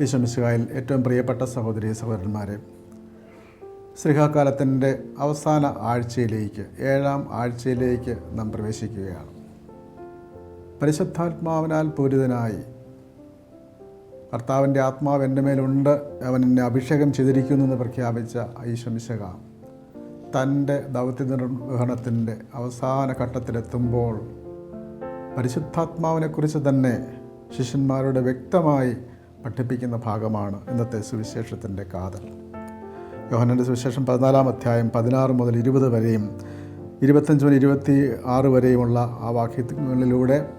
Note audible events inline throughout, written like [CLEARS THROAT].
ഈശോമിശുഹായിൽ ഏറ്റവും പ്രിയപ്പെട്ട സഹോദരി സഹോദരന്മാരെ ശ്രീഹാകാലത്തിന്റെ അവസാന ആഴ്ചയിലേക്ക് ഏഴാം ആഴ്ചയിലേക്ക് നാം പ്രവേശിക്കുകയാണ്. പരിശുദ്ധാത്മാവിനാൽ പൂരിതനായി കർത്താവിന്റെ ആത്മാവ് എന്റെ മേലുണ്ട് അവൻ എന്നെ അഭിഷേകം ചെയ്തിരിക്കുന്നു എന്ന് പ്രഖ്യാപിച്ച ഈശ്വമിശക തന്റെ ദൗത്യ നിർവഹണത്തിന്റെ അവസാന ഘട്ടത്തിലെത്തുമ്പോൾ പരിശുദ്ധാത്മാവിനെക്കുറിച്ച് തന്നെ ശിഷ്യന്മാരുടെ വ്യക്തമായി പഠിപ്പിക്കുന്ന ഭാഗമാണ് ഇന്നത്തെ സുവിശേഷത്തിന്റെ കാതൽ. യോഹനന്റെ സുവിശേഷം പതിനാലാം അധ്യായം പതിനാറ് മുതൽ ഇരുപത് വരെയും ഇരുപത്തഞ്ച് മുതൽ ഇരുപത്തി ആറ് വരെയുമുള്ള ആ വാക്യങ്ങളിലൂടെ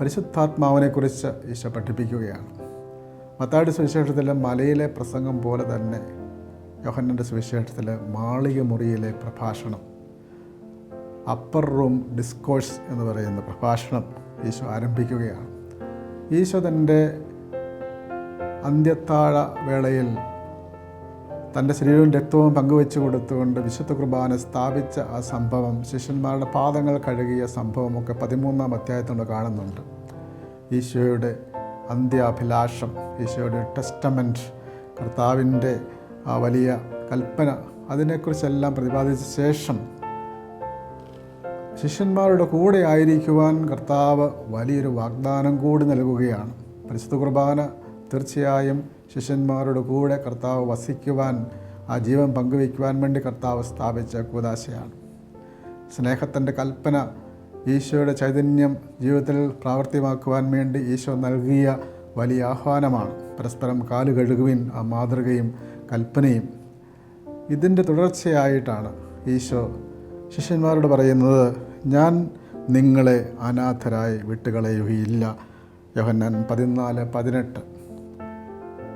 പരിശുദ്ധാത്മാവിനെക്കുറിച്ച് ഈശോ പഠിപ്പിക്കുകയാണ്. മത്താടി സുവിശേഷത്തിലെ മലയിലെ പ്രസംഗം പോലെ തന്നെ യോഹന്നന്റെ സുവിശേഷത്തിലെ മാളിക മുറിയിലെ പ്രഭാഷണം അപ്പർ റൂം ഡിസ്കോഴ്സ് എന്ന് പറയുന്ന പ്രഭാഷണം ഈശോ ആരംഭിക്കുകയാണ്. ഈശോ തന്റെ അന്ത്യത്താഴ വേളയിൽ തന്റെ ശരീരവും രക്തവും പങ്കുവെച്ചു കൊടുത്തുകൊണ്ട് വിശുദ്ധ കുർബാന സ്ഥാപിച്ച ആ സംഭവം ശിഷ്യന്മാരുടെ പാദങ്ങൾ കഴുകിയ സംഭവമൊക്കെ പതിമൂന്നാം അധ്യായത്തോട് കാണുന്നുണ്ട്. ഈശോയുടെ അന്ത്യാഭിലാഷം ഈശോയുടെ ടെസ്റ്റമെന്റ് കർത്താവിന്റെ ആ വലിയ കൽപ്പന അതിനെക്കുറിച്ചെല്ലാം പ്രതിപാദിച്ച ശേഷം ശിഷ്യന്മാരുടെ കൂടെ ആയിരിക്കുവാൻ കർത്താവ് വലിയൊരു വാഗ്ദാനം കൂടി നൽകുകയാണ്. പരിശുദ്ധ കുർബാന തീർച്ചയായും ശിഷ്യന്മാരുടെ കൂടെ കർത്താവ് വസിക്കുവാൻ ആ ജീവൻ പങ്കുവയ്ക്കുവാൻ വേണ്ടി കർത്താവ് സ്ഥാപിച്ച കൂതാശയാണ്. സ്നേഹത്തിന്റെ കൽപ്പന ഈശോയുടെ ചൈതന്യം ജീവിതത്തിൽ പ്രാവർത്തികമാക്കുവാൻ വേണ്ടി ഈശോ നൽകിയ വലിയ ആഹ്വാനമാണ്. പരസ്പരം കാലു കഴുകുവിൻ ആ മാതൃകയും കൽപ്പനയും. ഇതിന്റെ തുടർച്ചയായിട്ടാണ് ഈശോ ശിഷ്യന്മാരോട് പറയുന്നത് ഞാൻ നിങ്ങളെ അനാഥരായി വിട്ടുകളയുകയില്ല. യോഹന്നാൻ പതിനാല് പതിനെട്ട്.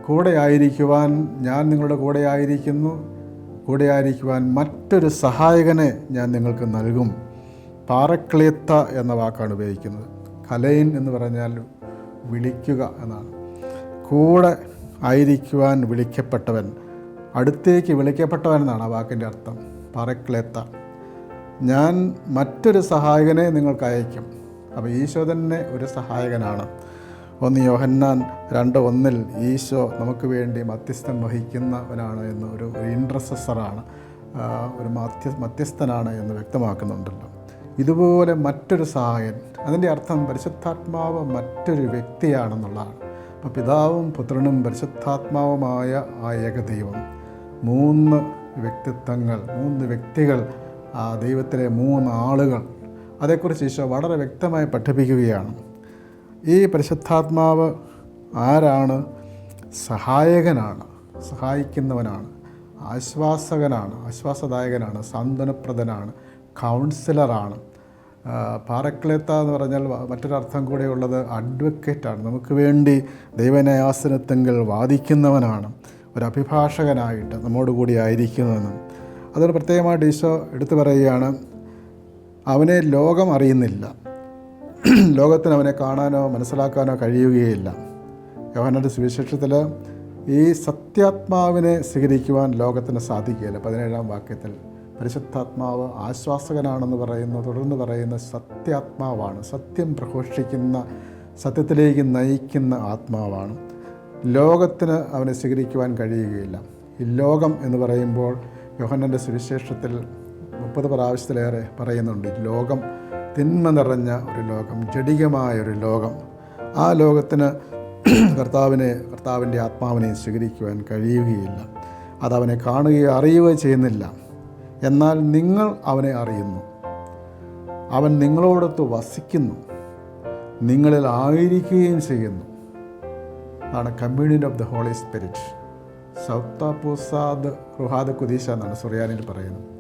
കൂടെ ആയിരിക്കുവാൻ ഞാൻ നിങ്ങളുടെ കൂടെയായിരിക്കുന്നു. ആയിരിക്കുന്നു കൂടെ ആയിരിക്കുവാൻ മറ്റൊരു സഹായകനെ ഞാൻ നിങ്ങൾക്ക് നൽകും. പാറക്ലേത്ത എന്ന വാക്കാണ് ഉപയോഗിക്കുന്നത്. കലയിൻ എന്ന് പറഞ്ഞാൽ വിളിക്കുക എന്നാണ്. കൂടെ ആയിരിക്കുവാൻ വിളിക്കപ്പെട്ടവൻ അടുത്തേക്ക് വിളിക്കപ്പെട്ടവൻ എന്നാണ് ആ വാക്കിന്റെ അർത്ഥം. പാറക്ലേത്ത. ഞാൻ മറ്റൊരു സഹായകനെ നിങ്ങൾക്ക് അയക്കും. അപ്പോൾ ഈശോ തന്നെ ഒരു സഹായകനാണ്. ഒന്ന് യോഹന്നാൻ രണ്ട് ഒന്നിൽ ഈശോ നമുക്ക് വേണ്ടി മധ്യസ്ഥം വഹിക്കുന്നവനാണ് എന്ന് ഒരു ഇൻട്രസസറാണ് ഒരു മധ്യ മധ്യസ്ഥനാണ് എന്ന് വ്യക്തമാക്കുന്നുണ്ടല്ലോ. ഇതുപോലെ മറ്റൊരു സഹായൻ അതിന്റെ അർത്ഥം പരിശുദ്ധാത്മാവ് മറ്റൊരു വ്യക്തിയാണെന്നുള്ളതാണ്. അപ്പോൾ പിതാവും പുത്രനും പരിശുദ്ധാത്മാവുമായ ആ ഏകദൈവം. മൂന്ന് വ്യക്തിത്വങ്ങൾ മൂന്ന് വ്യക്തികൾ ആ ദൈവത്തിലെ മൂന്ന് ആളുകൾ അതേക്കുറിച്ച് ഈശോ വളരെ വ്യക്തമായി പഠിപ്പിക്കുകയാണ്. ഈ പരിശുദ്ധാത്മാവ് ആരാണ്? സഹായകനാണ്. സഹായിക്കുന്നവനാണ്. ആശ്വാസകനാണ്. ആശ്വാസദായകനാണ്. സാന്ത്വനപ്രദനാണ്. കൗൺസിലറാണ്. പാറക്ലേത്ത എന്ന് പറഞ്ഞാൽ മറ്റൊരർത്ഥം കൂടെ ഉള്ളത് അഡ്വക്കേറ്റാണ്. നമുക്ക് വേണ്ടി ദൈവന്യാസനത്തെങ്കിൽ വാദിക്കുന്നവനാണ്. ഒരു അഭിഭാഷകനായിട്ട് നമ്മോട് കൂടി ആയിരിക്കുന്നതെന്നും അതൊരു പ്രത്യേകമായിട്ട് ഈശോ എടുത്തു പറയുകയാണ് അവനെ ലോകം അറിയുന്നില്ല. [CLEARS THROAT] ലോകത്തിന് അവനെ കാണാനോ മനസ്സിലാക്കാനോ കഴിയുകയില്ല. യോഹനന്റെ സുവിശേഷത്തിൽ ഈ സത്യാത്മാവിനെ സ്വീകരിക്കുവാൻ ലോകത്തിന് സാധിക്കുകയില്ല. പതിനേഴാം വാക്യത്തിൽ പരിശുദ്ധാത്മാവ് ആശ്വാസകനാണെന്ന് പറയുന്ന തുടർന്ന് പറയുന്ന സത്യാത്മാവാണ്. സത്യം പ്രഘോഷിക്കുന്ന സത്യത്തിലേക്ക് നയിക്കുന്ന ആത്മാവാണ്. ലോകത്തിന് അവനെ സ്വീകരിക്കുവാൻ കഴിയുകയില്ല. ഈ ലോകം എന്ന് പറയുമ്പോൾ യോഹന്നന്റെ സുവിശേഷത്തിൽ മുപ്പത് പ്രാവശ്യത്തിലേറെ പറയുന്നുണ്ട് ലോകം തിന്മ നിറഞ്ഞ ഒരു ലോകം ജടികമായൊരു ലോകം. ആ ലോകത്തിന് [CLEARS THROAT] കർത്താവിനെ കർത്താവിന്റെ ആത്മാവിനെ സ്വീകരിക്കുവാൻ കഴിയുകയില്ല. അതവനെ കാണുകയോ അറിയുകയോ ചെയ്യുന്നില്ല. എന്നാൽ നിങ്ങൾ അവനെ അറിയുന്നു. അവൻ നിങ്ങളോടൊത്ത് വസിക്കുന്നു. നിങ്ങളിൽ ആയിരിക്കുകയും ചെയ്യുന്നു. അതാണ് communion of the Holy Spirit. സൗത്താപൂസാദ് റുഹാദ് കുദീശ എന്നാണ് സുറിയാനിൽ പറയുന്നത്.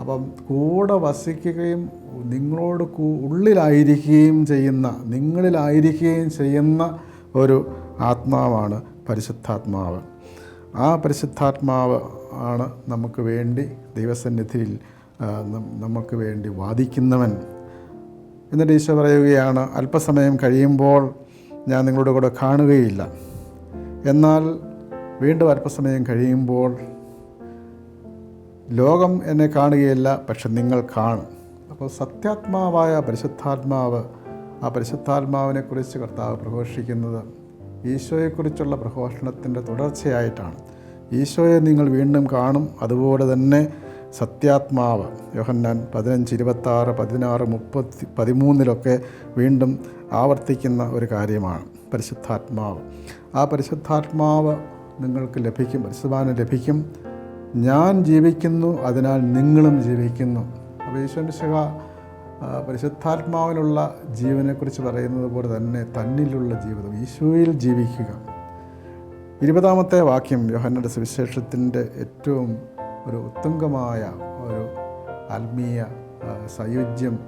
അപ്പം കൂടെ വസിക്കുകയും നിങ്ങളോട് ഉള്ളിലായിരിക്കുകയും ചെയ്യുന്ന നിങ്ങളിലായിരിക്കുകയും ചെയ്യുന്ന ഒരു ആത്മാവാണ് പരിശുദ്ധാത്മാവ്. ആ പരിശുദ്ധാത്മാവ് ആണ് നമുക്ക് വേണ്ടി ദൈവസന്നിധിയിൽ നമുക്ക് വേണ്ടി വാദിക്കുന്നവൻ. എന്നിട്ട് ഈശോ പറയുകയാണ് അല്പസമയം കഴിയുമ്പോൾ ഞാൻ നിങ്ങളുടെ കൂടെ കാണുകയില്ല. എന്നാൽ വീണ്ടും അല്പസമയം കഴിയുമ്പോൾ ലോകം എന്നെ കാണുകയില്ല പക്ഷെ നിങ്ങൾ കാണും. അപ്പോൾ സത്യാത്മാവായ പരിശുദ്ധാത്മാവ് ആ പരിശുദ്ധാത്മാവിനെക്കുറിച്ച് കർത്താവ് പ്രഘോഷിക്കുന്നത് ഈശോയെക്കുറിച്ചുള്ള പ്രഘോഷണത്തിന്റെ തുടർച്ചയായിട്ടാണ്. ഈശോയെ നിങ്ങൾ വീണ്ടും കാണും. അതുപോലെ തന്നെ സത്യാത്മാവ് യോഹന്നാൻ പതിനഞ്ച് ഇരുപത്താറ് പതിനാറ് മുപ്പത്തി പതിമൂന്നിലൊക്കെ വീണ്ടും ആവർത്തിക്കുന്ന ഒരു കാര്യമാണ് പരിശുദ്ധാത്മാവ്. ആ പരിശുദ്ധാത്മാവ് നിങ്ങൾക്ക് ലഭിക്കും പരിശുദ്ധാനം ലഭിക്കും. ഞാൻ ജീവിക്കുന്നു അതിനാൽ നിങ്ങളും ജീവിക്കുന്നു. അപ്പോൾ ഈശ്വരശിക പരിശുദ്ധാത്മാവിലുള്ള ജീവനെക്കുറിച്ച് പറയുന്നത് പോലെ തന്നെ തന്നിലുള്ള ജീവിതം ഈശോയിൽ ജീവിക്കുക. ഇരുപതാമത്തെ വാക്യം യോഹന്നയുടെ സുവിശേഷത്തിന്റെ ഏറ്റവും ഒരു ഉത്തുംഗമായ ഒരു ആത്മീയ സയുജ്യം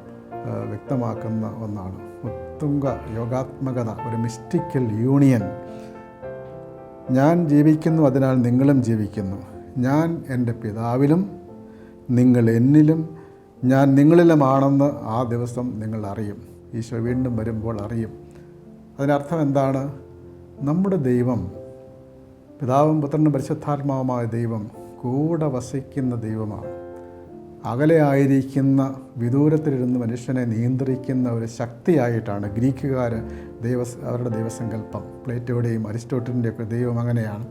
വ്യക്തമാക്കുന്ന ഒന്നാണ്. ഉത്തുംഗ യോഗാത്മകത ഒരു മിസ്റ്റിക്കൽ യൂണിയൻ ഞാൻ ജീവിക്കുന്നു അതിനാൽ നിങ്ങളും ജീവിക്കുന്നു. ഞാൻ എന്റെ പിതാവിലും നിങ്ങൾ എന്നിലും ഞാൻ നിങ്ങളിലുമാണെന്ന് ആ ദിവസം നിങ്ങൾ അറിയും. ഈശോ വീണ്ടും വരുമ്പോൾ അറിയും. അതിനർത്ഥം എന്താണ്? നമ്മുടെ ദൈവം പിതാവും പുത്രനും പരിശുദ്ധാത്മാവുമായ ദൈവം കൂടെ വസിക്കുന്ന ദൈവമാണ്. അകലെ ആയിരിക്കുന്ന വിദൂരത്തിലിരുന്ന് മനുഷ്യനെ നിയന്ത്രിക്കുന്ന ഒരു ശക്തിയായിട്ടാണ് ഗ്രീക്കുകാർ ദൈവ അവരുടെ ദൈവസങ്കല്പം. പ്ലേറ്റോയുടെയും അരിസ്റ്റോട്ടലിന്റെയൊക്കെ ദൈവം അങ്ങനെയാണ്.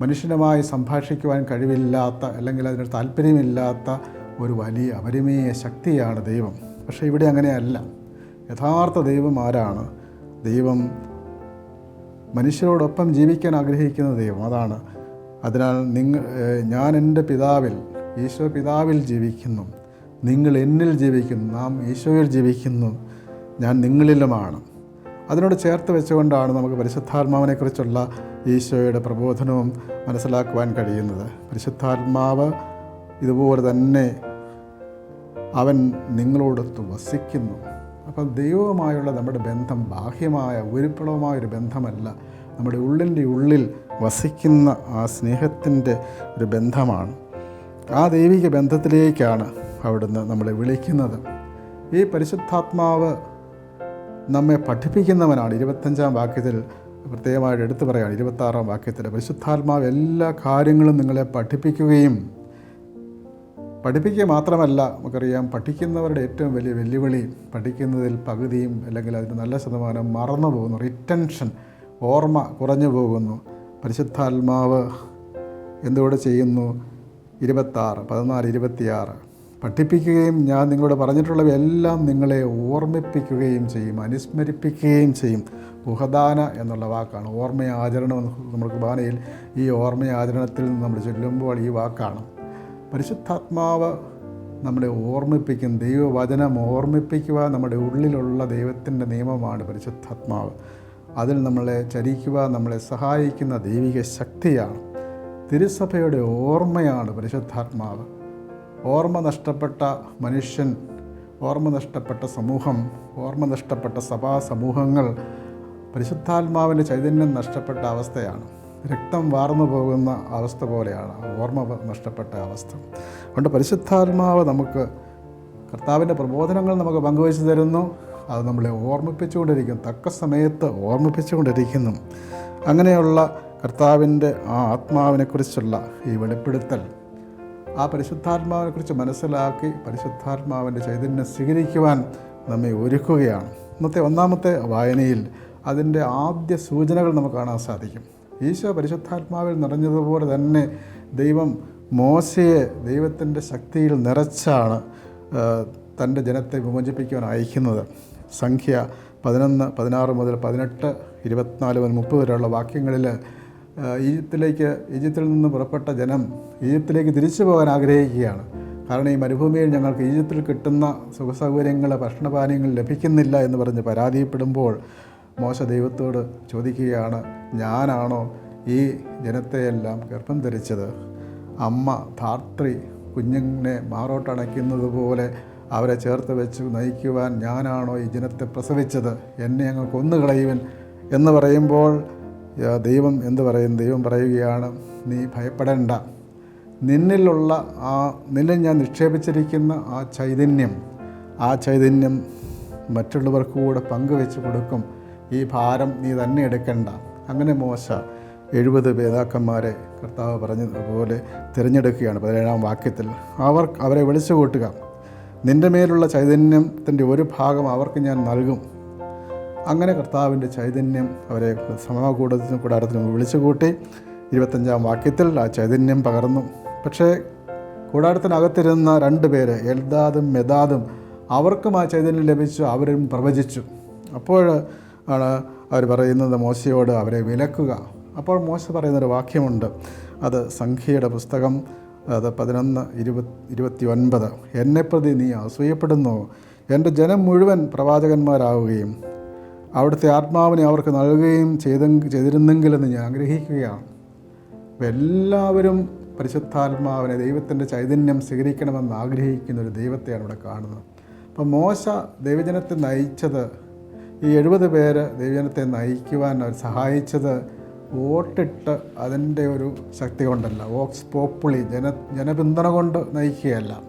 മനുഷ്യനുമായി സംഭാഷിക്കുവാൻ കഴിവില്ലാത്ത അല്ലെങ്കിൽ അതിനൊരു താല്പര്യമില്ലാത്ത ഒരു വലിയ അപരിമേയ ശക്തിയാണ് ദൈവം. പക്ഷേ ഇവിടെ അങ്ങനെയല്ല. യഥാർത്ഥ ദൈവം ആരാണ്? ദൈവം മനുഷ്യരോടൊപ്പം ജീവിക്കാൻ ആഗ്രഹിക്കുന്ന ദൈവം അതാണ്. അതിനാൽ നിങ്ങൾ ഞാൻ എന്റെ പിതാവിൽ ഈശോ പിതാവിൽ ജീവിക്കുന്നു. നിങ്ങൾ എന്നിൽ ജീവിക്കുന്നു. നാം ഈശോയിൽ ജീവിക്കുന്നു. ഞാൻ നിങ്ങളിലുമാണ്. അതിനോട് ചേർത്ത് വെച്ചുകൊണ്ടാണ് നമുക്ക് പരിശുദ്ധാത്മാവിനെക്കുറിച്ചുള്ള ഈശോയുടെ പ്രബോധനവും മനസ്സിലാക്കുവാൻ കഴിയുന്നത്. പരിശുദ്ധാത്മാവ് ഇതുപോലെ തന്നെ അവൻ നിങ്ങളോടൊത്ത് വസിക്കുന്നു. അപ്പം ദൈവവുമായുള്ള നമ്മുടെ ബന്ധം ബാഹ്യമായ ഉരുപ്പളവുമായൊരു ബന്ധമല്ല. നമ്മുടെ ഉള്ളിന്റെ ഉള്ളിൽ വസിക്കുന്ന ആ സ്നേഹത്തിന്റെ ഒരു ബന്ധമാണ്. ആ ദൈവിക ബന്ധത്തിലേക്കാണ് അവിടുന്ന് നമ്മളെ വിളിക്കുന്നത്. ഈ പരിശുദ്ധാത്മാവ് നമ്മെ പഠിപ്പിക്കുന്നവനാണ്. ഇരുപത്തഞ്ചാം വാക്യത്തിൽ പ്രത്യേകമായിട്ട് എടുത്തു പറയുകയാണ്. ഇരുപത്താറാം വാക്യത്തിൽ പരിശുദ്ധാത്മാവ് എല്ലാ കാര്യങ്ങളും നിങ്ങളെ പഠിപ്പിക്കുകയും പഠിപ്പിക്കുക മാത്രമല്ല നമുക്കറിയാം പഠിക്കുന്നവരുടെ ഏറ്റവും വലിയ വെല്ലുവിളി പഠിക്കുന്നതിൽ പകുതിയും അല്ലെങ്കിൽ അതിന് നല്ല ശതമാനം മറന്നു പോകുന്നു. റിറ്റൻഷൻ ഓർമ്മ കുറഞ്ഞു പോകുന്നു. പരിശുദ്ധാത്മാവ് എന്തുകൂടെ ചെയ്യുന്നു? ഇരുപത്താറ് പതിനാല് ഇരുപത്തിയാറ്. പഠിപ്പിക്കുകയും ഞാൻ നിങ്ങളോട് പറഞ്ഞിട്ടുള്ളവയെല്ലാം നിങ്ങളെ ഓർമ്മിപ്പിക്കുകയും ചെയ്യും അനുസ്മരിപ്പിക്കുകയും ചെയ്യും. ഉഹദാന എന്നുള്ള വാക്കാണ്. ഓർമ്മയാചരണം നമ്മൾ കുർബാനയിൽ ഈ ഓർമ്മയാചരണത്തിൽ നിന്ന് നമ്മൾ ചൊല്ലുമ്പോൾ ഈ വാക്കാണ്. പരിശുദ്ധാത്മാവ് നമ്മളെ ഓർമ്മിപ്പിക്കും ദൈവവചനം ഓർമ്മിപ്പിക്കുക നമ്മുടെ ഉള്ളിലുള്ള ദൈവത്തിന്റെ നിയമമാണ് പരിശുദ്ധാത്മാവ്. അതിൽ നമ്മളെ ചരിക്കുക നമ്മളെ സഹായിക്കുന്ന ദൈവിക ശക്തിയാണ്. തിരുസഭയുടെ ഓർമ്മയാണ് പരിശുദ്ധാത്മാവ്. ഓർമ്മ നഷ്ടപ്പെട്ട മനുഷ്യൻ ഓർമ്മ നഷ്ടപ്പെട്ട സമൂഹം ഓർമ്മ നഷ്ടപ്പെട്ട സഭാ സമൂഹങ്ങൾ പരിശുദ്ധാത്മാവിന്റെ ചൈതന്യം നഷ്ടപ്പെട്ട അവസ്ഥയാണ്. രക്തം വാർന്നു പോകുന്ന അവസ്ഥ പോലെയാണ് ഓർമ്മ നഷ്ടപ്പെട്ട അവസ്ഥ. അതുകൊണ്ട് പരിശുദ്ധാത്മാവ് നമുക്ക് കർത്താവിന്റെ പ്രബോധനങ്ങൾ നമുക്ക് പങ്കുവച്ച് തരുന്നു. അത് നമ്മളെ ഓർമ്മിപ്പിച്ചുകൊണ്ടിരിക്കും തക്ക സമയത്ത് ഓർമ്മിപ്പിച്ചുകൊണ്ടിരിക്കുന്നു. അങ്ങനെയുള്ള കർത്താവിന്റെ ആ ആത്മാവിനെക്കുറിച്ചുള്ള ഈ വെളിപ്പെടുത്തൽ ആ പരിശുദ്ധാത്മാവിനെക്കുറിച്ച് മനസ്സിലാക്കി പരിശുദ്ധാത്മാവിന്റെ ചൈതന്യം സ്വീകരിക്കുവാൻ നമ്മെ ഒരുക്കുകയാണ്. ഇന്നത്തെ ഒന്നാമത്തെ വായനയിൽ അതിന്റെ ആദ്യ സൂചനകൾ നമുക്ക് കാണാൻ സാധിക്കും. ഈശോ പരിശുദ്ധാത്മാവിൽ നിറഞ്ഞതുപോലെ തന്നെ ദൈവം മോശയെ ദൈവത്തിന്റെ ശക്തിയിൽ നിറച്ചാണ് തന്റെ ജനത്തെ വിമോചിപ്പിക്കുവാൻ അയക്കുന്നത്. സംഖ്യ പതിനൊന്ന് പതിനാറ് മുതൽ പതിനെട്ട് ഇരുപത്തിനാല് മുതൽ മുപ്പത് വരെയുള്ള വാക്യങ്ങളിൽ ഈജിപ്തിലേക്ക് ഈജിപ്തിൽ നിന്ന് പുറപ്പെട്ട ജനം ഈജിപ്തിലേക്ക് തിരിച്ചു പോകാൻ ആഗ്രഹിക്കുകയാണ്. കാരണം ഈ മരുഭൂമിയിൽ ഞങ്ങൾക്ക് ഈജിപ്തിൽ കിട്ടുന്ന സുഖസൗകര്യങ്ങൾ ഭക്ഷണപാനീയങ്ങൾ ലഭിക്കുന്നില്ല എന്ന് പറഞ്ഞ് പരാതിപ്പെടുമ്പോൾ മോശ ദൈവത്തോട് ചോദിക്കുകയാണ് ഞാനാണോ ഈ ജനത്തെയെല്ലാം ഗർഭം ധരിച്ചത്? അമ്മ ധാത്രി കുഞ്ഞിനെ മാറോട്ടണയ്ക്കുന്നത് പോലെ അവരെ ചേർത്ത് വെച്ച് നയിക്കുവാൻ ഞാനാണോ ഈ ജനത്തെ പ്രസവിച്ചത്? എന്നെ അങ്ങ് കൊന്നുകളയുവൻ എന്ന് പറയുമ്പോൾ ദൈവം എന്ത് പറയും? ദൈവം പറയുകയാണ് നീ ഭയപ്പെടേണ്ട. നിന്നിലുള്ള ആ നിന്നിൽ ഞാൻ നിക്ഷേപിച്ചിരിക്കുന്ന ആ ചൈതന്യം ആ ചൈതന്യം മറ്റുള്ളവർക്ക് കൂടെ പങ്കുവെച്ച് കൊടുക്കും. ഈ ഭാരം നീ തന്നെ എടുക്കണ്ട. അങ്ങനെ മോശ എഴുപത് പേതാക്കന്മാരെ കർത്താവ് പറഞ്ഞതുപോലെ തിരഞ്ഞെടുക്കുകയാണ് പതിനേഴാം വാക്യത്തിൽ. അവർ അവരെ വിളിച്ചു കൂട്ടുക നിന്റെ മേലുള്ള ചൈതന്യത്തിന്റെ ഒരു ഭാഗം അവർക്ക് ഞാൻ നൽകും. അങ്ങനെ കർത്താവിന്റെ ചൈതന്യം അവരെ സമകൂടത്തിന് കൂടാരത്തിന് വിളിച്ചു കൂട്ടി ഇരുപത്തഞ്ചാം വാക്യത്തിൽ ആ ചൈതന്യം പകർന്നു. പക്ഷേ കൂടാരത്തിനകത്തിരുന്ന രണ്ട് പേര് എൽദാദും മെദാദും അവർക്കും ആ ചൈതന്യം ലഭിച്ചു അവരും പ്രവചിച്ചു. അപ്പോൾ ആണ് അവർ പറയുന്നത് മോശയോട് അവരെ വിലക്കുക. അപ്പോൾ മോശ പറയുന്നൊരു വാക്യമുണ്ട്. അത് സംഖ്യയുടെ പുസ്തകം അത് പതിനൊന്ന് ഇരുപത് ഇരുപത്തി ഒൻപത് എന്നെപ്രതി നീ അസൂയപ്പെടുന്നു. എന്റെ ജനം മുഴുവൻ പ്രവാചകന്മാരാവുകയും അവിടുത്തെ ആത്മാവിനെ അവർക്ക് നൽകുകയും ചെയ്ത ചെയ്തിരുന്നെങ്കിലെന്ന് ഞാൻ ആഗ്രഹിക്കുകയാണ്. എല്ലാവരും പരിശുദ്ധാത്മാവിനെ ദൈവത്തിന്റെ ചൈതന്യം സ്വീകരിക്കണമെന്ന് ആഗ്രഹിക്കുന്ന ഒരു ദൈവത്തെയാണ് ഇവിടെ കാണുന്നത്. അപ്പം മോശ ദൈവജനത്തെ നയിച്ചത് ഈ എഴുപത് പേര് ദൈവജനത്തെ നയിക്കുവാൻ അവർ സഹായിച്ചത് വോട്ടിട്ട് അതിന്റെ ഒരു ശക്തി കൊണ്ടല്ല വോക്സ് പോപ്പുളി ജന ജനപിന്തുണ കൊണ്ട് നയിക്കുകയല്ല.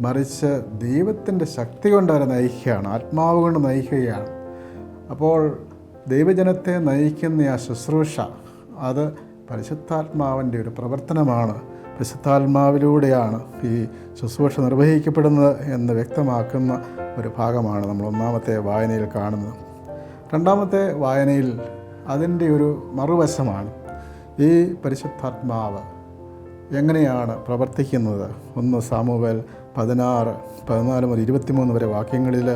മറിച്ച് ദൈവത്തിന്റെ ശക്തി കൊണ്ട് അവരെ നയിക്കുകയാണ് ആത്മാവ് കൊണ്ട് നയിക്കുകയാണ്. അപ്പോൾ ദൈവജനത്തെ നയിക്കുന്ന ആ ശുശ്രൂഷ അത് പരിശുദ്ധാത്മാവിന്റെ ഒരു പ്രവർത്തനമാണ്. പരിശുദ്ധാത്മാവിലൂടെയാണ് ഈ ശുശ്രൂഷ നിർവഹിക്കപ്പെടുന്നത് എന്ന് വ്യക്തമാക്കുന്ന ഒരു ഭാഗമാണ് നമ്മൾ ഒന്നാമത്തെ വായനയിൽ കാണുന്നത്. രണ്ടാമത്തെ വായനയിൽ അതിന്റെ ഒരു മറുവശമാണ് ഈ പരിശുദ്ധാത്മാവ് എങ്ങനെയാണ് പ്രവർത്തിക്കുന്നത്. ഒന്ന് സാമുവൽ പതിനാറ് പതിനാല് മുതൽ ഇരുപത്തിമൂന്ന് വരെ വാക്യങ്ങളിൽ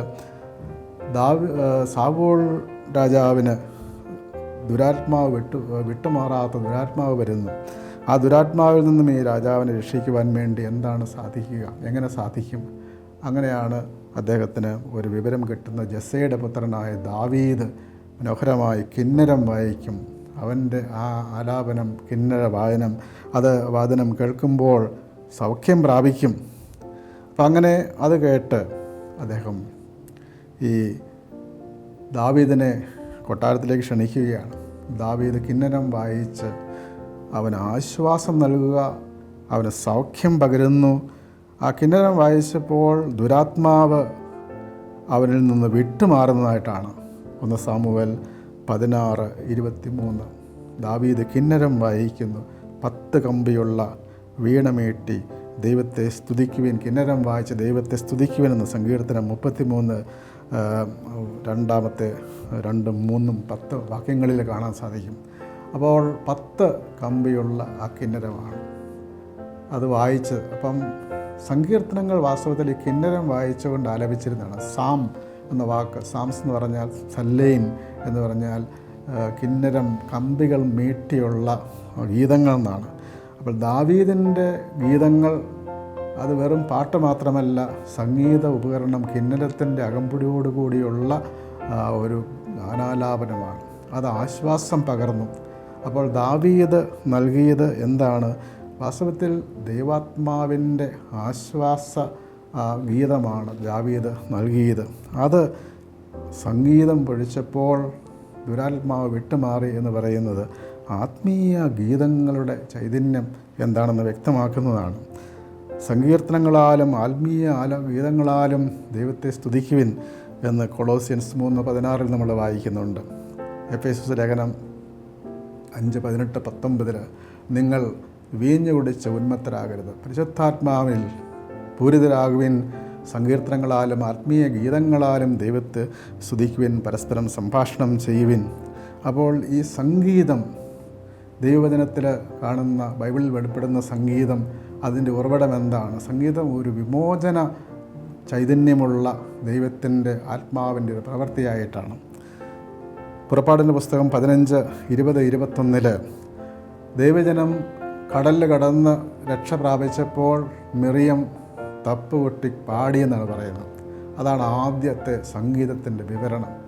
ദാവി സാവോൾ രാജാവിന് ദുരാത്മാവ് വിട്ടു വിട്ടുമാറാത്ത ദുരാത്മാവ് വരുന്നു. ആ ദുരാത്മാവിൽ നിന്നും ഈ രാജാവിനെ രക്ഷിക്കുവാൻ വേണ്ടി എന്താണ് സാധിക്കുക? എങ്ങനെ സാധിക്കും? അങ്ങനെയാണ് അദ്ദേഹത്തിന് ഒരു വിവരം കിട്ടുന്ന ജസ്സയുടെ പുത്രനായ ദാവീദ് മനോഹരമായി കിന്നരം വായിക്കും. അവന്റെ ആ ആലാപനം കിന്നര വായനം അത് വാദനം കേൾക്കുമ്പോൾ സൗഖ്യം പ്രാപിക്കും. അപ്പം അങ്ങനെ അത് കേട്ട് അദ്ദേഹം ഈ ദാവീദിനെ കൊട്ടാരത്തിലേക്ക് ക്ഷണിക്കുകയാണ്. ദാവീദ് കിന്നരം വായിച്ച് അവന് ആശ്വാസം നൽകുക അവന് സൗഖ്യം പകരുന്നു. ആ കിന്നരം വായിച്ചപ്പോൾ ദുരാത്മാവ് അവനിൽ നിന്ന് വിട്ടുമാറുന്നതായിട്ടാണ്. ഒന്ന് സാമുവൽ പതിനാറ് ഇരുപത്തി മൂന്ന് ദാവീദ് കിന്നരം വായിക്കുന്നു. പത്ത് കമ്പിയുള്ള വീണമേട്ടി ദൈവത്തെ സ്തുതിക്കുവിൻ. കിന്നരം വായിച്ച് ദൈവത്തെ സ്തുതിക്കുവിൻ എന്ന സങ്കീർത്തനം മുപ്പത്തിമൂന്ന് രണ്ടാമത്തെ രണ്ടും മൂന്നും പത്ത് വാക്യങ്ങളിൽ കാണാൻ സാധിക്കും. അപ്പോൾ പത്ത് കമ്പിയുള്ള ആ കിന്നരമാണ് അത് വായിച്ച് അപ്പം സങ്കീർത്തനങ്ങൾ വാസ്തവത്തിൽ ഈ കിന്നരം വായിച്ചുകൊണ്ട് ആലപിച്ചിരുന്നതാണ്. സാം എന്ന വാക്ക് സാംസ് എന്ന് പറഞ്ഞാൽ സല്ലൈൻ എന്ന് പറഞ്ഞാൽ കിന്നരം കമ്പികൾ മീട്ടിയുള്ള ഗീതങ്ങൾ എന്നാണ്. അപ്പോൾ ദാവീദിന്റെ ഗീതങ്ങൾ അത് വെറും പാട്ട് മാത്രമല്ല സംഗീത ഉപകരണം കിന്നരത്തിന്റെ അകമ്പടിയോടുകൂടിയുള്ള കൂടിയുള്ള ഒരു ഗാനാലാപനമാണ്. അത് ആശ്വാസം പകർന്നു. അപ്പോൾ ദാവീത് നൽകിയത് എന്താണ്? വാസ്തവത്തിൽ ദൈവാത്മാവിന്റെ ആശ്വാസ ഗീതമാണ് ദാവീത് നൽകിയത്. അത് സംഗീതം പൊഴിച്ചപ്പോൾ ദുരാത്മാവ് വിട്ടുമാറി എന്ന് പറയുന്നത് ആത്മീയ ഗീതങ്ങളുടെ ചൈതന്യം എന്താണെന്ന് വ്യക്തമാക്കുന്നതാണ്. സങ്കീർത്തനങ്ങളാലും ആത്മീയ ആല ഗീതങ്ങളാലും ദൈവത്തെ സ്തുതിക്കുവിൻ എന്ന് കൊളോസിയൻസ് മൂന്ന് പതിനാറിൽ നമ്മൾ വായിക്കുന്നുണ്ട്. എഫ് എസ് ലേഖനം അഞ്ച് പതിനെട്ട് പത്തൊമ്പതിൽ നിങ്ങൾ വീഞ്ഞു കുടിച്ച് ഉന്മത്തരാകരുത്. പരിശുദ്ധാത്മാവിൽ പൂരിതരാകുവിൻ സങ്കീർത്തനങ്ങളാലും ആത്മീയ ഗീതങ്ങളാലും ദൈവത്തെ സ്തുതിക്കുവിൻ പരസ്പരം സംഭാഷണം ചെയ്യുവിൻ. അപ്പോൾ ഈ സംഗീതം ദൈവവചനത്തിൽ കാണുന്ന ബൈബിളിൽ വെളിപ്പെടുന്ന സംഗീതം അതിന്റെ ഉറവിടം എന്താണ്? സംഗീതം ഒരു വിമോചന ചൈതന്യമുള്ള ദൈവത്തിന്റെ ആത്മാവിന്റെ ഒരു പ്രവൃത്തിയായിട്ടാണ് പുറപ്പാടിന്റെ പുസ്തകം പതിനഞ്ച് ഇരുപത് ഇരുപത്തൊന്നിൽ ദൈവജനം കടലിൽ കടന്ന് രക്ഷ പ്രാപിച്ചപ്പോൾ മിറിയം തപ്പ് കൊട്ടി പാടിയെന്നാണ് പറയുന്നത്. അതാണ് ആദ്യത്തെ സംഗീതത്തിന്റെ വിവരണം.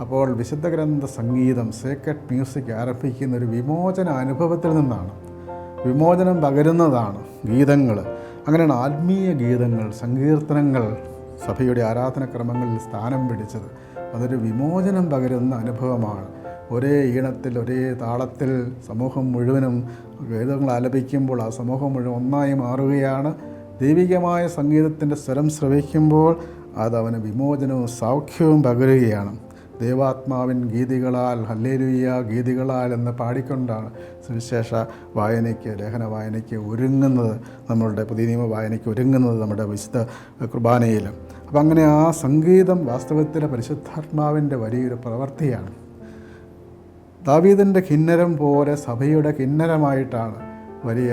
അപ്പോൾ വിശുദ്ധ ഗ്രന്ഥ സംഗീതം സേക്രഡ് മ്യൂസിക് ആരംഭിക്കുന്ന ഒരു വിമോചന അനുഭവത്തിൽ നിന്നാണ്. വിമോചനം പകരുന്നതാണ് ഗീതങ്ങൾ അങ്ങനെയാണ് ആത്മീയ ഗീതങ്ങൾ സങ്കീർത്തനങ്ങൾ സഭയുടെ ആരാധനക്രമങ്ങളിൽ സ്ഥാനം പിടിച്ചത്. അതൊരു വിമോചനം പകരുന്ന അനുഭവമാണ്. ഒരേ ഈണത്തിൽ ഒരേ താളത്തിൽ സമൂഹം മുഴുവനും ഗീതങ്ങൾ ആലപിക്കുമ്പോൾ ആ സമൂഹം മുഴുവൻ ഒന്നായി മാറുകയാണ്. ദൈവികമായ സംഗീതത്തിന്റെ സ്വരം ശ്രവിക്കുമ്പോൾ അതവന് വിമോചനവും സൗഖ്യവും പകരുകയാണ്. ദൈവാത്മാവിൻ ഗീതികളാൽ ഹല്ലേലുയ്യ ഗീതികളാൽ എന്ന് പാടിക്കൊണ്ടാണ് സുവിശേഷ വായനയ്ക്ക് ലേഖന വായനയ്ക്ക് ഒരുങ്ങുന്നത്. നമ്മളുടെ പുതിയ നിയമ വായനയ്ക്ക് ഒരുങ്ങുന്നത് നമ്മുടെ വിശുദ്ധ കുർബാനയിൽ. അപ്പം അങ്ങനെ ആ സംഗീതം വാസ്തവത്തിൽ പരിശുദ്ധാത്മാവിന്റെ വലിയൊരു പ്രവൃത്തിയാണ് ദാവീദിന്റെ കിന്നരം പോലെ സഭയുടെ കിന്നരമായിട്ടാണ് വലിയ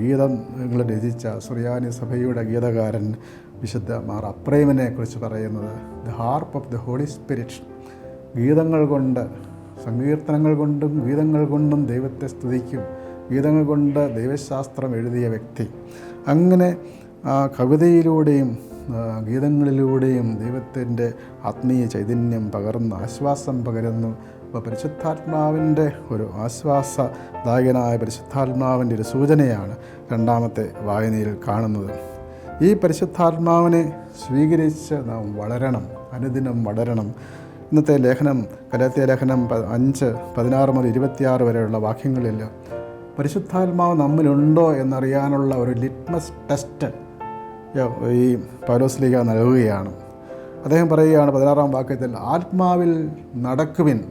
ഗീതങ്ങൾ രചിച്ച സുറിയാനി സഭയുടെ ഗീതകാരൻ വിശുദ്ധ മാർ അപ്രേമിനെ കുറിച്ച് പറയുന്നത് the harp of the Holy Spirit ഗീതങ്ങൾ കൊണ്ട് സങ്കീർത്തനങ്ങൾ കൊണ്ടും ഗീതങ്ങൾ കൊണ്ടും ദൈവത്തെ സ്തുതിക്കും. ഗീതങ്ങൾ കൊണ്ട് ദൈവശാസ്ത്രം എഴുതിയ വ്യക്തി. അങ്ങനെ കവിതയിലൂടെയും ഗീതങ്ങളിലൂടെയും ദൈവത്തിന്റെ ആത്മീയ ചൈതന്യം പകർന്ന് ആശ്വാസം പകരുന്നു. അപ്പോൾ പരിശുദ്ധാത്മാവിന്റെ ഒരു ആശ്വാസദായകനായ പരിശുദ്ധാത്മാവിന്റെ ഒരു സൂചനയാണ് രണ്ടാമത്തെ വായനയിൽ കാണുന്നത്. ഈ പരിശുദ്ധാത്മാവിനെ സ്വീകരിച്ച് നാം വളരണം അനുദിനം വളരണം. ഇന്നത്തെ ലേഖനം കലാത്തിയ ലേഖനം അഞ്ച് പതിനാറ് മുതൽ ഇരുപത്തിയാറ് വരെയുള്ള വാക്യങ്ങളിൽ പരിശുദ്ധാത്മാവ് നമ്മിലുണ്ടോ എന്നറിയാനുള്ള ഒരു ലിറ്റ്മസ് ടെസ്റ്റ് ഈ പൗലോസ്ലിക നൽകുകയാണ്. അദ്ദേഹം പറയുകയാണ് പതിനാറാം വാക്യത്തിൽ ആത്മാവിൽ നടക്കുവിൻ.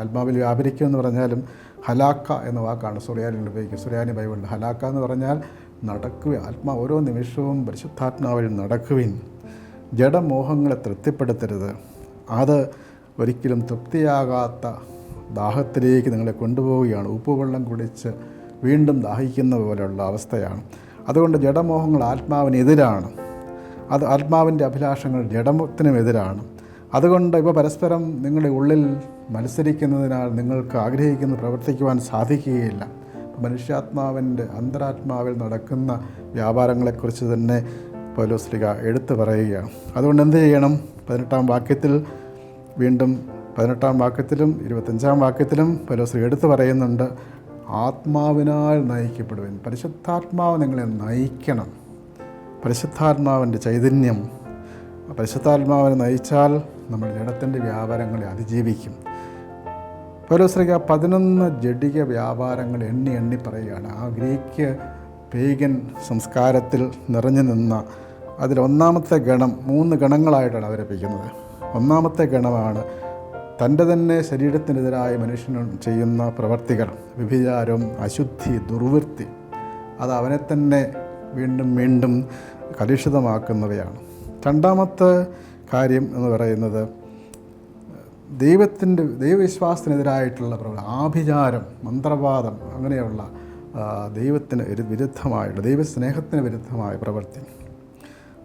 ആത്മാവിൽ വ്യാപരിക്കും എന്ന് പറഞ്ഞാലും ഹലാക്ക എന്ന വാക്കാണ് സുറിയാനിൽ ഉപയോഗിക്കുക സുറിയാനി ബൈബിളിൽ ഹലാക്ക എന്ന് പറഞ്ഞാൽ നടക്കുക ആത്മാ ഓരോ നിമിഷവും പരിശുദ്ധാത്മാവിൽ നടക്കുവിൻ. ജഡമോഹങ്ങളെ തൃപ്തിപ്പെടുത്തരുത്. അത് ഒരിക്കലും തൃപ്തിയാകാത്ത ദാഹത്തിലേക്ക് നിങ്ങളെ കൊണ്ടുപോവുകയാണ്. ഉപ്പുവെള്ളം കുടിച്ച് വീണ്ടും ദാഹിക്കുന്ന പോലെയുള്ള അവസ്ഥയാണ്. അതുകൊണ്ട് ജഡമോഹങ്ങൾ ആത്മാവിനെതിരാണ് അത് ആത്മാവിന്റെ അഭിലാഷങ്ങൾ ജഡമത്തിനുമെതിരാണ് അതുകൊണ്ട് ഇപ്പോൾ പരസ്പരം നിങ്ങളുടെ ഉള്ളിൽ മത്സരിക്കുന്നതിനാൽ നിങ്ങൾക്ക് ആഗ്രഹിക്കുന്ന പ്രവർത്തിക്കുവാൻ സാധിക്കുകയില്ല. മനുഷ്യാത്മാവിന്റെ അന്തരാത്മാവിൽ നടക്കുന്ന വ്യാപാരങ്ങളെക്കുറിച്ച് തന്നെ പൗലോസ്ലിക എടുത്തു പറയുകയാണ്. അതുകൊണ്ട് എന്ത് ചെയ്യണം? പതിനെട്ടാം വാക്യത്തിൽ വീണ്ടും പതിനെട്ടാം വാക്യത്തിലും ഇരുപത്തഞ്ചാം വാക്യത്തിലും പൗലോസ്ലിക എടുത്തു പറയുന്നുണ്ട് ആത്മാവിനാൽ നയിക്കപ്പെടുവൻ. പരിശുദ്ധാത്മാവ് നിങ്ങളെ നയിക്കണം. പരിശുദ്ധാത്മാവിന്റെ ചൈതന്യം. പരിശുദ്ധാത്മാവിനെ നയിച്ചാൽ നമ്മൾ ജഡത്തിന്റെ വ്യാപാരങ്ങളെ അതിജീവിക്കും. പൗലോസ്ലിക പതിനൊന്ന് ജഡിക വ്യാപാരങ്ങൾ എണ്ണി എണ്ണി പറയുകയാണ്. ആ ഗ്രീക്ക് പേഗൻ സംസ്കാരത്തിൽ നിറഞ്ഞു നിന്ന അതിലൊന്നാമത്തെ ഗണം മൂന്ന് ഗണങ്ങളായിട്ടാണ് അവതരിപ്പിക്കുന്നത്. ഒന്നാമത്തെ ഗണമാണ് തന്റെ തന്നെ ശരീരത്തിനെതിരായ മനുഷ്യൻ ചെയ്യുന്ന പ്രവർത്തികൾ വ്യഭിചാരം അശുദ്ധി ദുർവൃത്തി അത് അവനെ തന്നെ വീണ്ടും വീണ്ടും കലുഷിതമാക്കുന്നവയാണ്. രണ്ടാമത്തെ കാര്യം എന്ന് പറയുന്നത് ദൈവത്തിന്റെ ദൈവവിശ്വാസത്തിനെതിരായിട്ടുള്ള പ്രവർത്തനം ആഭിചാരം മന്ത്രവാദം അങ്ങനെയുള്ള ദൈവത്തിന് വിരുദ്ധമായിട്ടുള്ള ദൈവസ്നേഹത്തിന് വിരുദ്ധമായ പ്രവൃത്തി.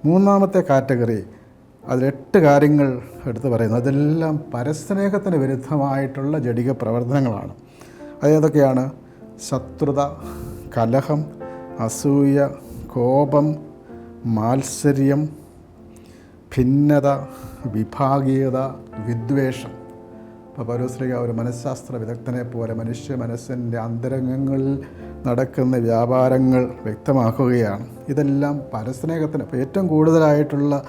മൂന്നാമത്തെ കാറ്റഗറി അതിലെട്ട് കാര്യങ്ങൾ എടുത്തു പറയുന്നു. അതെല്ലാം പരസ്നേഹത്തിന് വിരുദ്ധമായിട്ടുള്ള ജടിക പ്രവർത്തനങ്ങളാണ്. അതേതൊക്കെയാണ് ശത്രുത കലഹം അസൂയ കോപം മാത്സര്യം ഭിന്നത വിഭാഗീയത വിദ്വേഷം. അപ്പോൾ പൗലോസ്ലിക ഒരു മനഃശാസ്ത്ര വിദഗ്ധനെ പോലെ മനുഷ്യ മനസ്സിന്റെ അന്തരംഗങ്ങളിൽ നടക്കുന്ന വ്യാപാരങ്ങൾ വ്യക്തമാക്കുകയാണ്. ഇതെല്ലാം പരസ്നേഹത്തിന് അപ്പോൾ ഏറ്റവും കൂടുതലായിട്ടുള്ള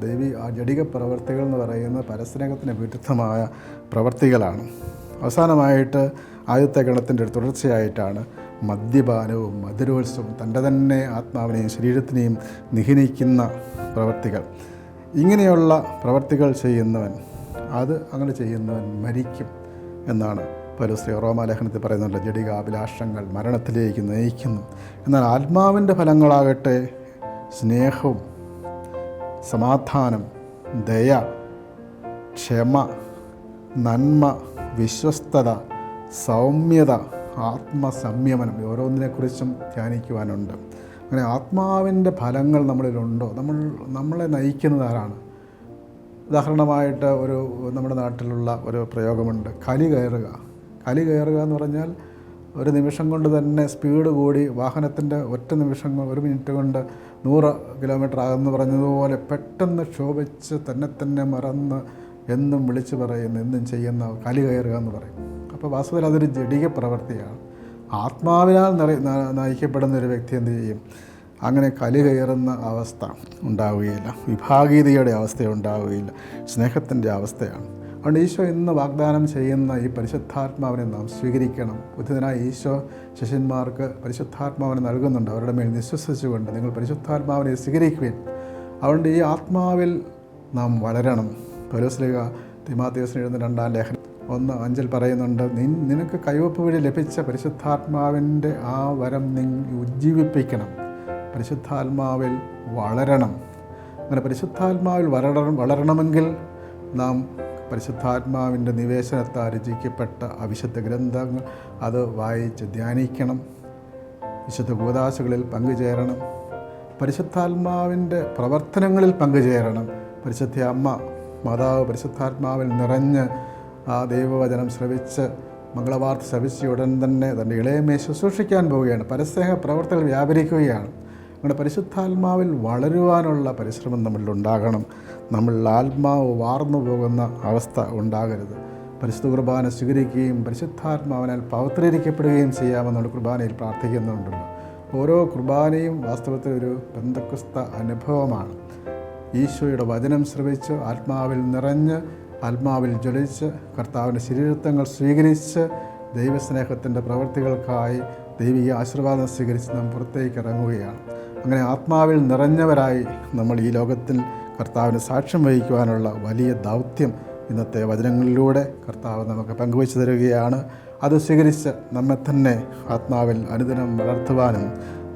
ദൈവി ജടിക പ്രവർത്തികൾ എന്ന് പറയുന്നത് പരസ്നേഹത്തിന് വിരുദ്ധമായ പ്രവർത്തികളാണ്. അവസാനമായിട്ട് ആദ്യത്തെ ഗണത്തിന്റെ ഒരു തുടർച്ചയായിട്ടാണ് മദ്യപാനവും മധുരോത്സവവും തന്റെ തന്നെ ആത്മാവിനെയും ശരീരത്തിനെയും നിഹിനിക്കുന്ന പ്രവർത്തികൾ. ഇങ്ങനെയുള്ള പ്രവർത്തികൾ ചെയ്യുന്നവൻ അത് അങ്ങനെ ചെയ്യുന്നവൻ മരിക്കും എന്നാണ് പൗലോസ്ലി റോമാലേഖനത്തിൽ പറയുന്നുള്ള ജടിക അഭിലാഷങ്ങൾ മരണത്തിലേക്ക് നയിക്കുന്നു. എന്നാൽ ആത്മാവിന്റെ ഫലങ്ങളാകട്ടെ സ്നേഹവും സമാധാനം ദയ ക്ഷമ നന്മ വിശ്വസ്തത സൗമ്യത ആത്മസംയമനം ഓരോന്നിനെക്കുറിച്ചും ധ്യാനിക്കുവാനുണ്ട്. അങ്ങനെ ആത്മാവിന്റെ ഫലങ്ങൾ നമ്മളിലുണ്ടോ? നമ്മൾ നമ്മളെ നയിക്കുന്നത് ആരാണ്? ഉദാഹരണമായിട്ട് ഒരു നമ്മുടെ നാട്ടിലുള്ള ഒരു പ്രയോഗമുണ്ട്. കലി കയറുക. കലി കയറുക എന്ന് പറഞ്ഞാൽ ഒരു നിമിഷം കൊണ്ട് തന്നെ സ്പീഡ് കൂടി വാഹനത്തിന്റെ ഒറ്റ നിമിഷം ഒരു മിനിറ്റ് കൊണ്ട് നൂറ് കിലോമീറ്റർ ആകുന്നു പറഞ്ഞതുപോലെ പെട്ടെന്ന് ക്ഷോഭിച്ച് തന്നെ തന്നെ മറന്ന് എന്നും വിളിച്ചു പറയുന്ന എന്നും ചെയ്യുന്ന കലി കയറുക എന്ന് പറയും. അപ്പോൾ വാസ്തവത്തിൽ അതൊരു ജടിക പ്രവൃത്തിയാണ്. ആത്മാവിനാൽ നയിക്കപ്പെടുന്ന ഒരു വ്യക്തി എന്ത് ചെയ്യും? അങ്ങനെ കലി കയറുന്ന അവസ്ഥ ഉണ്ടാവുകയില്ല. വിഭാഗീയതയുടെ അവസ്ഥ ഉണ്ടാവുകയില്ല. സ്നേഹത്തിന്റെ അവസ്ഥയാണ്. അതുകൊണ്ട് ഈശോ ഇന്ന് വാഗ്ദാനം ചെയ്യുന്ന ഈ പരിശുദ്ധാത്മാവിനെ നാം സ്വീകരിക്കണം. ബുദ്ധിതനായ ഈശോ ശിഷ്യന്മാർക്ക് പരിശുദ്ധാത്മാവിനെ നൽകുന്നുണ്ട്. അവരുടെ മേൽ വിശ്വസിച്ചുകൊണ്ട് നിങ്ങൾ പരിശുദ്ധാത്മാവിനെ സ്വീകരിക്കുകയും അതുകൊണ്ട് ഈ ആത്മാവിൽ നാം വളരണം. പൗലോസ്ലിക തിമാത്യോസിന് എഴുതുന്ന രണ്ടാം ലേഖനം. ഒന്ന് അഞ്ചിൽ പറയുന്നുണ്ട് നിനക്ക് കൈവപ്പ് വഴി ലഭിച്ച പരിശുദ്ധാത്മാവിന്റെ ആ വരം നിങ്ങൾ ഉജ്ജീവിപ്പിക്കണം. പരിശുദ്ധാത്മാവിൽ വളരണം. അങ്ങനെ പരിശുദ്ധാത്മാവിൽ വളരണം വളരണമെങ്കിൽ നാം പരിശുദ്ധാത്മാവിന്റെ നിവേശനത്താൽ രചിക്കപ്പെട്ട അവിശുദ്ധ ഗ്രന്ഥങ്ങൾ അത് വായിച്ച് ധ്യാനിക്കണം. വിശുദ്ധ കൂതാശകളിൽ പങ്കുചേരണം. പരിശുദ്ധാത്മാവിന്റെ പ്രവർത്തനങ്ങളിൽ പങ്കുചേരണം. പരിശുദ്ധ അമ്മ മാതാവ് പരിശുദ്ധാത്മാവിൽ നിറഞ്ഞ് ആ ദൈവവചനം ശ്രവിച്ച് മംഗളവാർത്ത ശ്രവിച്ച ഉടൻ തന്നെ തന്റെ ഇളയമേ ശുശ്രൂഷിക്കാൻ പോവുകയാണ്. പരസ്നേഹ പ്രവർത്തകൾ വ്യാപരിക്കുകയാണ്. നമ്മുടെ പരിശുദ്ധാത്മാവിൽ വളരുവാനുള്ള പരിശ്രമം നമ്മളിൽ ഉണ്ടാകണം. നമ്മൾ ആത്മാവ് വാർന്നു പോകുന്ന അവസ്ഥ ഉണ്ടാകരുത്. പരിശുദ്ധ കുർബാന സ്വീകരിക്കുകയും പരിശുദ്ധാത്മാവിനാൽ പവിത്രീകരിക്കപ്പെടുകയും ചെയ്യാമെന്നുള്ള കുർബാനയിൽ പ്രാർത്ഥിക്കുന്നുണ്ടല്ലോ. ഓരോ കുർബാനയും വാസ്തവത്തിൽ ഒരു ബന്ധക്രിസ്ത അനുഭവമാണ്. ഈശോയുടെ വചനം ശ്രവിച്ച് ആത്മാവിൽ നിറഞ്ഞ് ആത്മാവിൽ ജ്വലിച്ച് കർത്താവിന്റെ ശരീരത്വങ്ങൾ സ്വീകരിച്ച് ദൈവസ്നേഹത്തിന്റെ പ്രവൃത്തികൾക്കായി ദൈവിക ആശീർവാദം സ്വീകരിച്ച് നാം പുറത്തേക്ക് ഇറങ്ങുകയാണ്. അങ്ങനെ ആത്മാവിൽ നിറഞ്ഞവരായി നമ്മൾ ഈ ലോകത്തിൽ കർത്താവിന് സാക്ഷ്യം വഹിക്കുവാനുള്ള വലിയ ദൗത്യം ഇന്നത്തെ വചനങ്ങളിലൂടെ കർത്താവ് നമുക്ക് പങ്കുവച്ചു തരികയാണ്. അത് സ്വീകരിച്ച് നമ്മെ തന്നെ ആത്മാവിൽ അനുദിനം വളർത്തുവാനും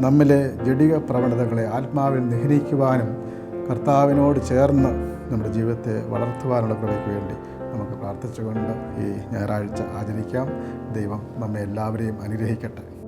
നമ്മിലെ ജടിക പ്രവണതകളെ ആത്മാവിൽ നിഹരിക്കുവാനും കർത്താവിനോട് ചേർന്ന് നമ്മുടെ ജീവിതത്തെ വളർത്തുവാനുള്ള കൃപയ്ക്ക് വേണ്ടി നമുക്ക് പ്രാർത്ഥിച്ചുകൊണ്ട് ഈ ഞായറാഴ്ച ആചരിക്കാം. ദൈവം നമ്മെ എല്ലാവരെയും അനുഗ്രഹിക്കട്ടെ.